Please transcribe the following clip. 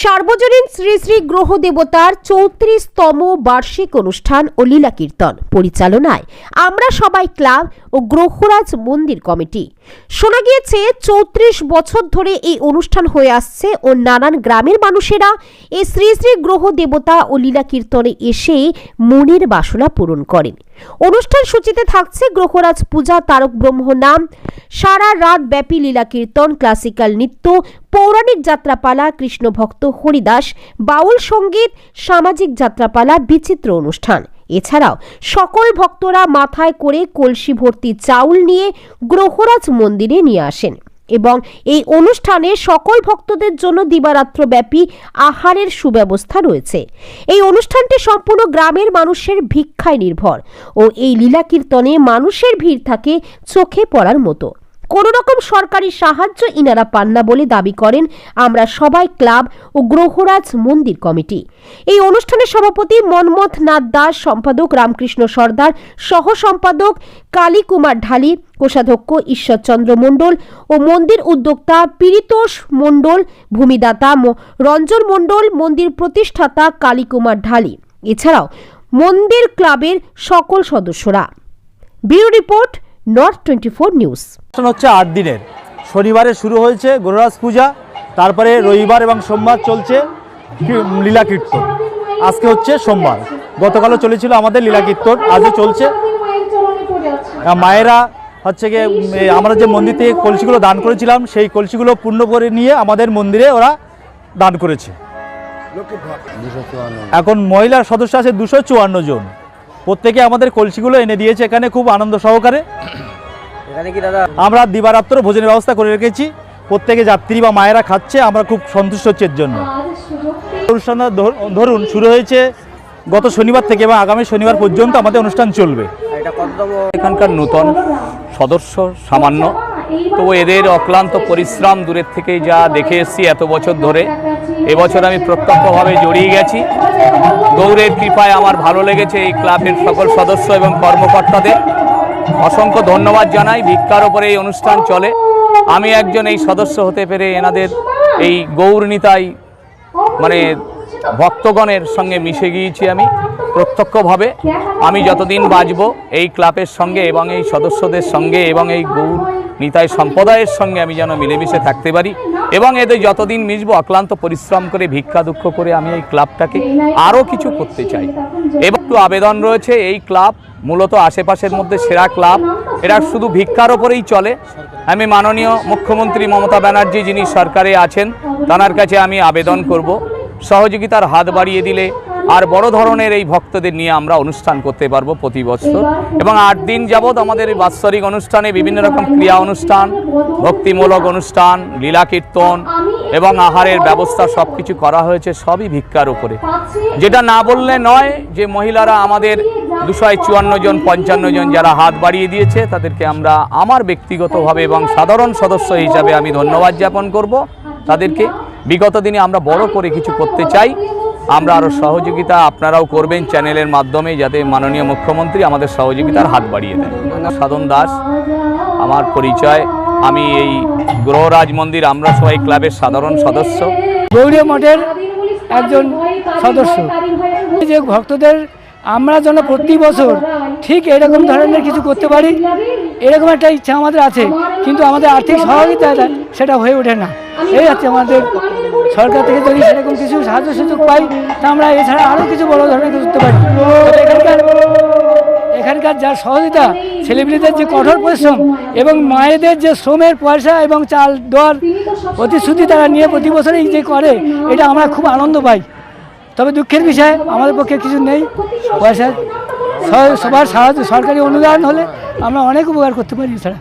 সার্বজনীন শ্রী শ্রী গ্রহ দেবতার চৌত্রিশতম বার্ষিক অনুষ্ঠান ও লীলা কীর্তন। পরিচালনায় আমরা সবাই ক্লাব ও গ্রহরাজ মন্দির কমিটি। শোনা গিয়েছে, চৌত্রিশ বছর ধরে এই অনুষ্ঠান হয়ে আসছে ও নানান গ্রামের মানুষেরা এই শ্রী শ্রী গ্রহ দেবতা ও লীলা কীর্তনে এসে মনের বাসনা পূরণ করেন। অনুষ্ঠান সূচিতে থাকছে গ্রহরাজ পূজা, তারক ব্রহ্ম নাম, সারা রাত ব্যাপী লীলা কীর্তন ক্লাসিক্যাল নৃত্য, পৌরাণিক যাত্রাপালা, কৃষ্ণ ভক্ত হরিদাস, বাউল সংগীত, সামাজিক যাত্রাপালা, বিচিত্র অনুষ্ঠান। এছাড়াও সকল ভক্তরা মাথায় করে কলসি ভর্তি চাউল নিয়ে গ্রহরাজ মন্দিরে নিয়ে আসেন। এবং এই অনুষ্ঠানে সকল ভক্তদের জন্য দিবারাত্র ব্যাপী আহারের সুব্যবস্থা রয়েছে। এই অনুষ্ঠানটি সম্পূর্ণ গ্রামের মানুষের ভিক্ষায় নির্ভর ও এই লীলা কীর্তনে মানুষের ভিড় থাকে চোখে পড়ার মতো। কোনো রকম সরকারি সাহায্য ইনারা পান না বলে দাবি করেন আমরা সবাই ক্লাব ও গ্রহরাজ মন্দির কমিটি। এই অনুষ্ঠানের সভাপতি মনমথ নাথ দাস, সম্পাদক রামকৃষ্ণ সর্দার, সহ সম্পাদক কালী কুমার ঢালি, কোষাধ্যক্ষ ঈশ্বরচন্দ্র মণ্ডল ও মন্দির উদ্যোক্তা পীরিতোষ মণ্ডল, ভূমিদাতা রঞ্জন মণ্ডল, মন্দির প্রতিষ্ঠাতা কালী কুমার ঢালি। এছাড়াও মন্দির ক্লাবের সকল সদস্যরা। Bureau report north twenty four news. হচ্ছে আট দিনের। শনিবারে শুরু হয়েছে গরুরাজ পূজা তারপরে রবিবার এবং সোমবার চলছে লীলা কীর্তন। আজকে হচ্ছে সোমবার। গতকালও চলেছিল আমাদের লীলা কীর্তন আজও চলছে। মায়েরা হচ্ছে গিয়ে আমরা যে মন্দির থেকে কলসিগুলো দান করেছিলাম সেই কলসিগুলো পূর্ণ করে নিয়ে আমাদের মন্দিরে ওরা দান করেছে। এখন মহিলার সদস্য আছে দুশো চুয়ান্ন জন। প্রত্যেকে আমাদের কলসিগুলো এনে দিয়েছে এখানে খুব আনন্দ সহকারে। এখানে কি দাদা? আমরা দিবারাত্র ভোজনের ব্যবস্থা করে রেখেছি। প্রত্যেকে যাত্রী বা মায়েরা খাচ্ছে আমরা খুব সন্তুষ্ট হচ্ছে এর জন্য। অনুষ্ঠান ধর- ধরুন শুরু হয়েছে গত শনিবার থেকে এবং আগামী শনিবার পর্যন্ত আমাদের অনুষ্ঠান চলবে। এখানকার নূতন সদস্য সামান্য তো এদের অক্লান্ত পরিশ্রম দূরের থেকে যা দেখে এসছি এত বছর ধরে। এবছর আমি প্রত্যক্ষভাবে জড়িয়ে গেছি। গৌরের কৃপায় আমার ভালো লেগেছে এই ক্লাবের সকল সদস্য এবং কর্মকর্তাদের। অসংখ্য ধন্যবাদ জানাই, ভিক্ষার ওপরে এই অনুষ্ঠান চলে। আমি একজন এই সদস্য হতে পেরে এনাদের এই গৌরনীতাই মানে ভক্তগণের সঙ্গে মিশে গিয়েছি আমি প্রত্যক্ষভাবে। আমি যতদিন বাঁচব এই ক্লাবের সঙ্গে এবং এই সদস্যদের সঙ্গে এবং এই গৌর নিতাই সম্প্রদায়ের সঙ্গে আমি যেন মিলেমিশে থাকতে পারি এবং এদের যতদিন মিশবো, অক্লান্ত পরিশ্রম করে, ভিক্ষা দুঃখ করে আমি এই ক্লাবটাকে আরও কিছু করতে চাই। এবং একটু আবেদন রয়েছে, এই ক্লাব মূলত আশেপাশের মধ্যে সেরা ক্লাব। এরা শুধু ভিক্ষার ওপরেই চলে। আমি মাননীয় মুখ্যমন্ত্রী মমতা ব্যানার্জি যিনি সরকারে আছেন, তার কাছে আমি আবেদন করব। সহযোগিতার হাত বাড়িয়ে দিলে আর বড় ধরনের এই ভক্তদের নিয়ে আমরা অনুষ্ঠান করতে পারব প্রতি বছর। এবং আট দিন যাবৎ আমাদের এই বাৎসরিক অনুষ্ঠানে বিভিন্ন রকম ক্রিয়া অনুষ্ঠান, ভক্তিমূলক অনুষ্ঠান, লীলা কীর্তন এবং আহারের ব্যবস্থা সব কিছু করা হয়েছে, সবই ভিক্ষার উপরে। যেটা না বললে নয় যে মহিলারা আমাদের দুশো চুয়ান্ন জন, পঞ্চান্ন জন যারা হাত বাড়িয়ে দিয়েছে, তাদেরকে আমরা আমার ব্যক্তিগতভাবে এবং সাধারণ সদস্য হিসাবে আমি ধন্যবাদ জ্ঞাপন করব। তাদেরকে বিগত দিনে আমরা বড় করে কিছু করতে চাই। আমরা আরও সহযোগিতা আপনারাও করবেন চ্যানেলের মাধ্যমে যাতে মাননীয় মুখ্যমন্ত্রী আমাদের সহযোগিতার হাত বাড়িয়ে দেন। সাধন দাস, আমার পরিচয়। আমি এই গ্রহরাজ মন্দির আমরা সবাই ক্লাবের সাধারণ সদস্য। গৌরী মঠের একজন সদস্য। যে ভক্তদের আমরা যেন প্রতি বছর ঠিক এরকম ধরনের কিছু করতে পারি? এরকম একটা ইচ্ছা আমাদের আছে, কিন্তু আমাদের আর্থিক সহযোগিতা সেটা হয়ে ওঠে না। এই হচ্ছে আমাদের সরকার থেকে যদি সেরকম কিছু সাহায্য সুযোগ পাই, তা আমরা এছাড়া আরও কিছু বড় ধরনের করতে পারি। এখানকার এখানকার যা সহযোগিতা ছেলেপিলেদের যে কঠোর পরিশ্রম এবং মায়েদের যে শ্রমের পয়সা এবং চাল দর প্রতিশ্রুতি তারা নিয়ে প্রতি বছরই যে করে, এটা আমরা খুব আনন্দ পাই। তবে দুঃখের বিষয়, আমাদের পক্ষে কিছু নেই। পয়সা সবার সাহায্য সরকারি অনুদান হলে আমরা অনেক উপকার করতে পারি এছাড়া।